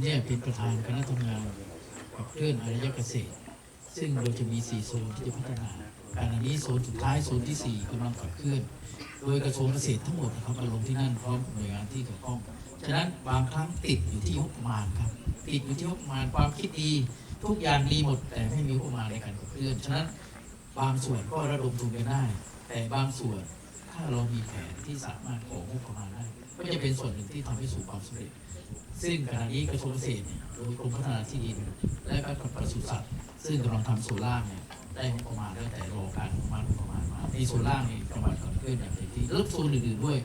เนี่ยเป็นประธานคณะทำงานกับเคลื่อนอารยเกษตร ซึ่งเราจะมี 4 โซนที่จะพัฒนาการอันนี้โซนสุดท้ายโซนที่ 4กำลังขับเคลื่อน โดยกระทรวงเกษตรทั้งหมดนะครับมาลงที่นั่นพร้อมหน่วยงานที่เกี่ยวข้อง ฉะนั้นบางครั้งติดอยู่ที่งบประมาณครับติดอยู่ที่งบประมาณความคิดดี ทุกอย่างดีหมด แต่ไม่มีงบประมาณในการขับเคลื่อน ฉะนั้นบางส่วนก็ระดมทุนกันได้ แต่บางส่วนถ้าเรามีแผนที่สามารถของงบประมาณได้ ก็จะเป็นส่วนหนึ่งที่ทำให้สู่ความสำเร็จ ซึ่งขณะนี้กระทรวงเกษตรโดยกรมพัฒนาที่ดิน และก็กรมปศุสัตว์ ซึ่งกำลังทำโซล่าร์เนี่ยได้งบประมาณแล้วแต่รอการอนุมัติงบประมาณมาในโซล่าร์นี่จังหวัดขับเคลื่นอย่างเต็มที่แล้วโซนอื่นๆด้วย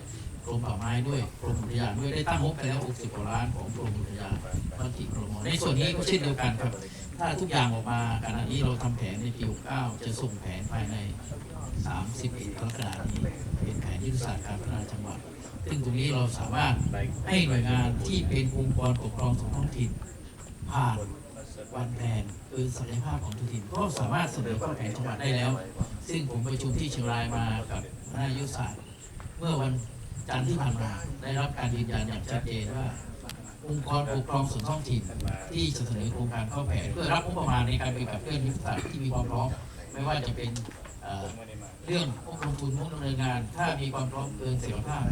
กรมป่าไม้ด้วยกรมอุทยานด้วยได้ตั้งงบไปแล้ว 60กว่าล้านของกรมอุทยานมติกรมในส่วนนี้ก็เช่นเดียวกันครับ ถ้าทุกอย่างออกมาขณะนี้เราทำแผนในปี69จะส่งแผนภายใน 31กรกฎาคมนี้เป็นแผนยุทธศาสตร์การพัฒนาจังหวัด ซึ่งตรงนี้เราสามารถให้หน่วยงานที่เป็นองค์กรปกครองส่วนท้องถิ่น ผ่านวันแผนคือศักยภาพของท้องถิ่นก็สามารถเสนอเข้าแผนจังหวัดได้แล้ว ซึ่งผมประชุมที่เชียงรายมากับคณะยุทธศาสตร์เมื่อวันจันทร์ที่ผ่านมาได้รับการยืนยันอย่างชัดเจนว่าองค์กรปกครองส่วนท้องถิ่นที่จะเสนอโครงการเข้าแผนเพื่อรับงบประมาณในการไปกับเคลื่อนยุทธศาสตร์ที่มีความพร้อมไม่ว่าจะเป็นเรื่องงบลงทุนงบดำเนินงาน ถ้ามีความพร้อมเกินเสียภาพ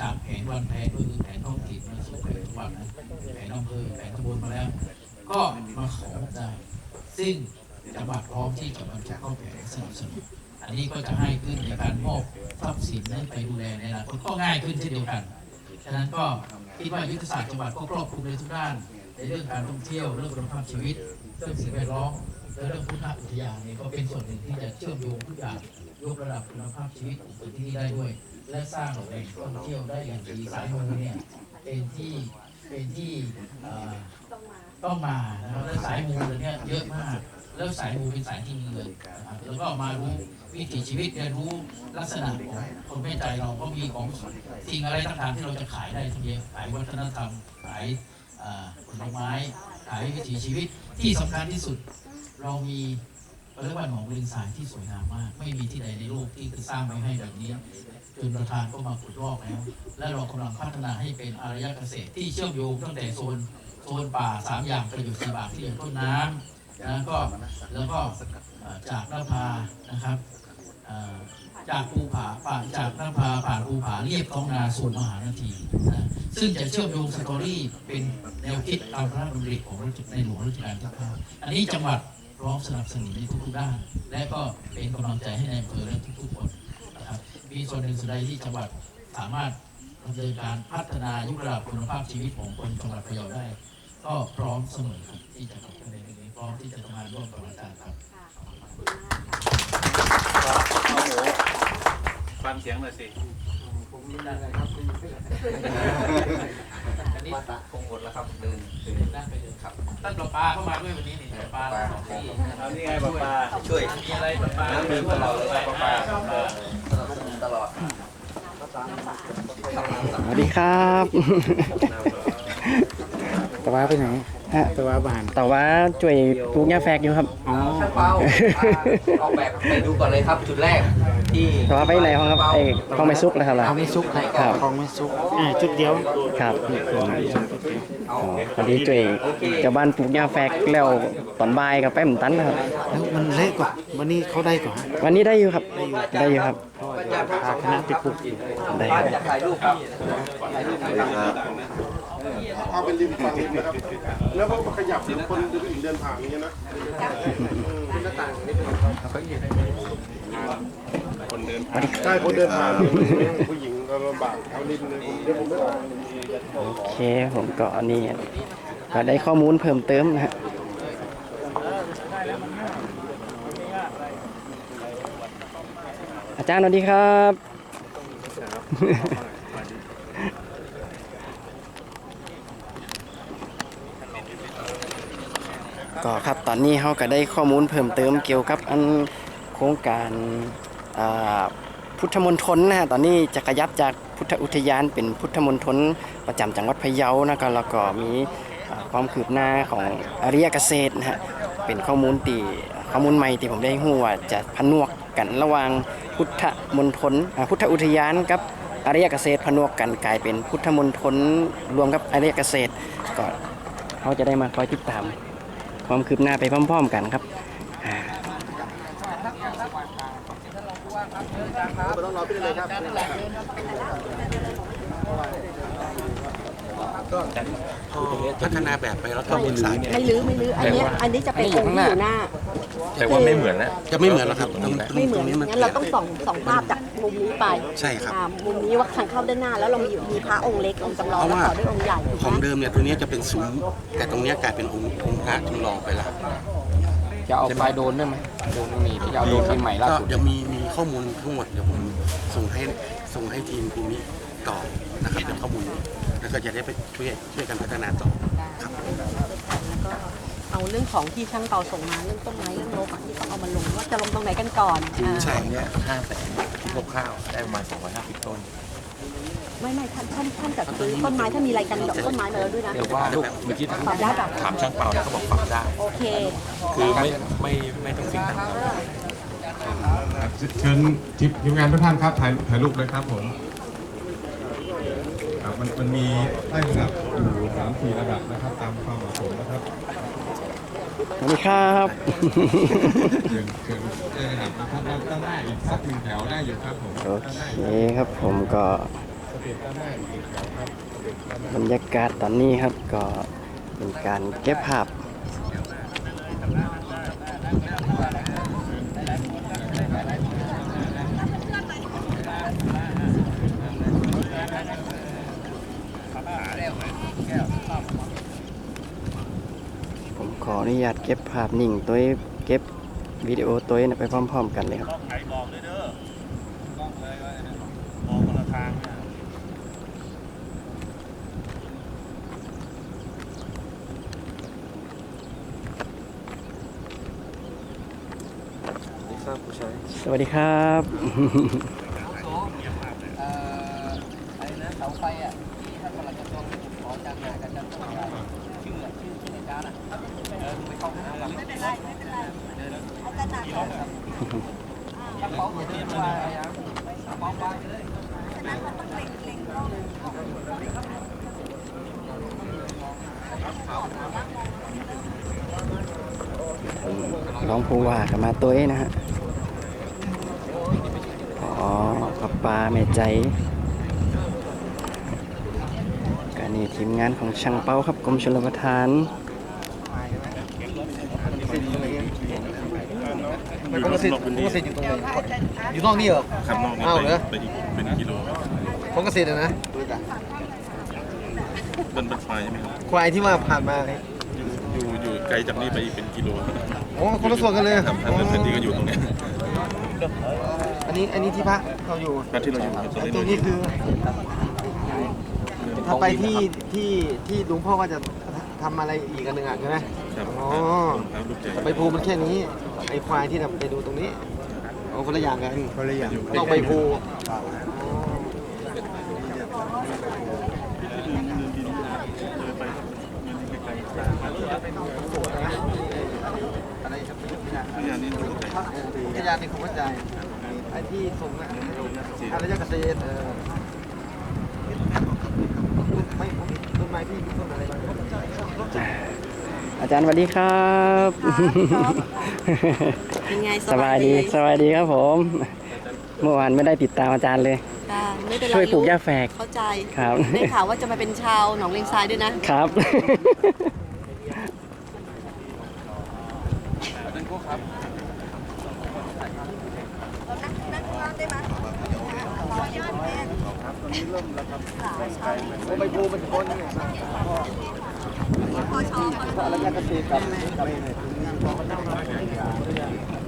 จากแผนวันแผนก็คือแผนท้องถิ่นมาสู่แผนจังหวัดนะแผนอำเภอแผนตำบลมาแล้ว ก็มาขอได้ ซึ่งจังหวัดพร้อมที่จะบรรจุเข้าแผนสนับสนุนอันนี้ก็จะให้ขึ้นในการมอบทรัพย์สินนั้นไปดูแลในอนาคตก็ง่ายขึ้นเช่นเดียวกัน ฉะนั้นก็คิดว่ายุทธศาสตร์จังหวัดก็ครอบคลุมในทุกด้าน ในเรื่องการท่องเที่ยวเรื่องคุณภาพชีวิตเรื่องสิ่งแวดล้อม และเรื่องพุทธอุทยานนี่ก็เป็นส่วนหนึ่งที่จะเชื่อมโยงทุกอย่างยกระดับคุณภาพชีวิตของคนที่นี่ได้ด้วย และสร้างแหล่งท่องเที่ยวได้อย่างดีสายมูเนี่ยเป็นที่เป็นที่ต้องมานะครับและสายมูเนี่ยเยอะมากแล้วสายมูเป็นสายที่มีเงินนะครับแล้วก็มารู้วิถีชีวิตเรียนรู้ลักษณะของคนแม่ใจเราก็มีของสิ่งอะไรต่างๆที่เราจะขายได้ทั้งเยอะขายวัฒนธรรมขายผลไม้ขายวิถีชีวิตที่สำคัญที่สุด เรามีเขาเรียกว่าหนองบริงสายที่สวยงามมาก ไม่มีที่ใดในโลกที่คือสร้างไว้ให้แบบนี้จนประธานก็มาขุดลอกแล้ว และเรากำลังพัฒนาให้เป็นอารยเกษตรที่เชื่อมโยงตั้งแต่โซนโซนป่าสามอย่างประโยชน์สี่บาทที่อย่างต้นน้ำนะก็แล้วก็จากนภานะครับจากภูผาป่าจากนภาผ่านภูผาเรียบท้องนาส่วนมหานาทีนะ ซึ่งจะเชื่อมโยงสตอรี่เป็นแนวคิดตามพระราชดำริของในหลวงรัชกาลที่เก้าอันนี้จังหวัดพร้อมสนับสนุนในทุกๆด้าน และก็เป็นกำลังใจให้ในอำเภอและทุกๆคนนะครับมีส่วนหนึ่งส่วนใดที่จังหวัดสามารถดำเนินการพัฒนายกระดับคุณภาพชีวิตของคนจังหวัดพะเยาได้ ก็พร้อมเสมอครับที่จะทำในเรื่องนี้พร้อมที่จะทำงานร่วมกับอาจารย์ครับโอ้โหฟังเสียงหน่อยสิ มมีอะไรครับเป็นเพื่อนอันนี้คงหมดแล้วครับเดินเดินนั่งไปเลยครับท่านประปาเข้ามาด้วยวันนี้นี่ประปาสองที่เอานี่ไงป้าปาช่วยมีอะไรประปาน้ำดื่มตลอดเลยครับป้าเออสนับสนุนตลอดสวัสดีครับตะว้าไปไหนฮะแตัวาบานตะว้าช่วยปลูกหญ้าแฟกอยู่ครับอ๋อช่างเป้าเอาแบบไปดูก่อนเลยครับจุดแรก ที่ตะว้าไปไหนห้องครับไอ้ห้องไม่ซุกนะครับล่ะ เอาไม่ซุกครับครับ ของไม่ซุกอ่าจุดเดียวครับเอาอ๋อพอดีช่วยเจ้าบ้านปลูกหญ้าแฟกแล้วตอนบ่ายกับแป้มตันนะครับ แล้วมันเละกว่า วันนี้เขาได้กว่าวันนี้ได้อยู่ครับได้อยู่ครับ เพราะว่าเดี๋ยวพาคณะไปปลูกอีกได้คบ้ารันบจะถ่ายรูปพี่ถ่ายรูปพี่ครับ เอาเป็นริมฝั่งนะครับ แล้วก็ขยับคนผู้หญิงเดินผ่านอย่างเงี้ยนะขึ้นหน้าต่างนี่เป็นคนเดินใช่คนเดินผ่านผู้หญิงก็ลำบากเอาริมเลยผมเดี๋ยวผมไม่ออกโอเคผมก็นี่ก็ได้ข้อมูลเพิ่มเติมนะฮะอาจารย์สวัสดีครับ ก็ครับตอนนี้เขาก็ได้ข้อมูลเพิ่มเติมเกี่ยวกับอันโครงการพุทธมณฑลนะฮะตอนนี้จะขยับจากพุทธอุทยานเป็นพุทธมณฑลประจำจังหวัดพะเยานะครับแล้วก็มีความคืบหน้าของอริยเกษตรนะฮะเป็นข้อมูลตีข้อมูลใหม่ที่ผมได้หูว่าจะผนวกกันระหว่างพุทธมณฑลพุทธอุทยานกับอริยเกษตรผนวกกันกลายเป็นพุทธมณฑลรวมกับอริยเกษตรก็เขาจะได้มาคอยติดตาม ความคืบหน้าไปพร้อม ๆ กันครับอ่าพัฒนาแบบไปแล้วก็ศึกษาไม่ลื้อไม่ลื้ออันเนี้ยอันนี้จะเป็นองค์ที่อยู่หน้าแต่ว่าไม่เหมือนแล้วจะไม่เหมือนแล้วครับตรงตรงไม่เหมืตอรนงนี้มันงั้นเราต้องส่องส่องภาพจาก มุมนี้ไปใช่ครับอ่ามุมนี้ว่าทางเข้าด้านหน้า แล้วเรามีมีพระองค์เล็กองค์จำลองเพราะแล้วว่า ต่อด้วยองค์ใหญ่ถูกของไหมเดิมเนี่ยตัวเนี้ยจะเป็นซุ้มแต่ตรงเนี้ยกลายเป็นองค์องค์พระจำลองไปละจะเอาไฟล์โดรนด้วยไหมโดรนไม่มีที่จะเอาโดรนที่ใหม่ล่าก็สุดยังมีมีข้อมูลทั้งหมดเดี๋ยวผมส่งให้ส่งให้ทีมทีมนี้ต่อนะครับเป็นข้อมูลแล้วก็จะได้ไปช่วยช่วยกันพัฒนาต่อครับแล้วก็เอาเรื่องของที่ช่างเปาส่งมาเรื่องต้นไม้เรื่องโลกอะที่ต้องเอามาลงว่าจะลงตรงไหนกันก่อนอ่า ใช่เนี้ยห้าแสน คร่าวๆได้ประมาณ250 ต้น ไม่ไม่ท่านท่านท่านจัดซื้อต้นไม้ถ้ามีรายการดอกต้นไม้มาแล้วด้วยนะ เดี๋ยวว่าลูกเมื่อกี้ถามปรับได้ปะ ถามช่างเปาแล้วเขาบอกปรับได้ โอเค คือไม่ไม่ไม่ต้องฟิกตังค์เชิญทีมทีมงานทุกท่านครับถ่ายถ่ายรูปเลยครับผมครับมันมันมีไล่ระดับอยู่สามสี่ระดับนะครับ ตามความเหมาะสมนะครับ สวัสดีครับเชิญเชิญเชิญระดับนะครับด้านด้านหน้าอีกสักหนึ่งแถวได้อยู่ครับผมโอเคครับผมก็บรรยากาศตอนนี้ครับก็เป็นการเก็บภาพผม ขออนุญาตเก็บภาพนิ่งตัวเองเก็บวิดีโอตัวเองไปพร้อม ๆ กันเลยครับสวัสดีครับเอ่อไอ้นะเสาไฟอะที่ท่านประหลัดกระทรวงขอจากงานกันจังหวัดชื่ออะชื่อชื่อในการอะเออไปเข้าห้องน้ำไม่เป็นไรไม่เป็นไรถ้าเขาเรียนว่าอะไรอะฟ้องว่าเลย ร้องผู้ว่ากันมาตัวเองนะฮะ อ๋อปะปาแม่ใจการนี่ทีมงานของช่างเป้าครับกรมชลประทาน มันก็สิทธิ์มันก็สิทธิ์อยู่ตรงไหนอยู่นอกนี่เหรอ ครับนอกอ้าวเหรอ ไปอีกเป็นกิโลผมก็สิทธิ์อะนะเป็นเป็นไฟใช่ไหมครับควายที่ว่าผ่านมาอยู่อยู่ไกลจากนี่ไปอีกเป็นกิโลโอ้คนละส่วนกันเลยครับทางเดินแผ่นดินก็อยู่ตรงเนี้ยอันนี้อันนี้ที่พักเราอยู่บ้านที่เราอยู่ตรงไอ้นี้ตรงนี้คือถ้าไปที่ที่ที่หลวงพ่อว่าจะทำอะไรอีกอันหนึ่งอะใช่ไหมครับอ๋อ ครับลูกใจแต่ใบพลูมันแค่นี้ ไอ้ควายที่เราไปดูตรงนี้เอาคนละอย่างกันคนละอย่างนอกใบพลูอะไรครับพยานนี่ลูกใจพยานนี่ผมเข้าใจไอ้ที่ส่งอะอะไรจะเกษตรเออไม่ต้นไม้ที่ต้นอะไรบ้าง อา จารย์สวัสดีครับเป็นไงสบายดีสบายดีครับผม เมื่อวานไม่ได้ติดตามอาจารย์เลยค่ะไม่เป็นไรช่วยปลูกหญ้าแฝกเข้าใจครับได้ข่าวว่าจะมาเป็นชาวหนองเลงทรายด้วยนะครับใบพลูมันคน อะไรจะเกษตรกับกับ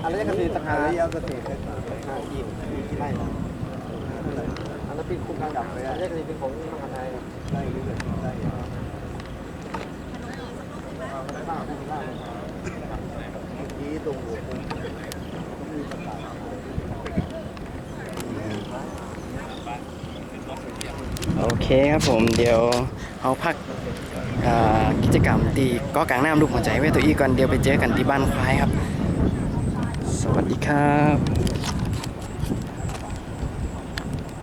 อะไรจะเกษตรต่างหากอะไรจะเกษตรหาอีกที่ไร่อันนั้นเป็นครงการดับเลยอะไรจะเกษตรเป็นของมหาลัยได้เรื่อยๆได้ที่ตรงหัวมุมโอเคครับผมเดี๋ยวเอาพัก กิจกรรมตีก็กลางน้ำลูกหัวใจไว้ตัวอีก่อนเดียวไปเจอกันที่บ้านควายครับ สวัสดีครับ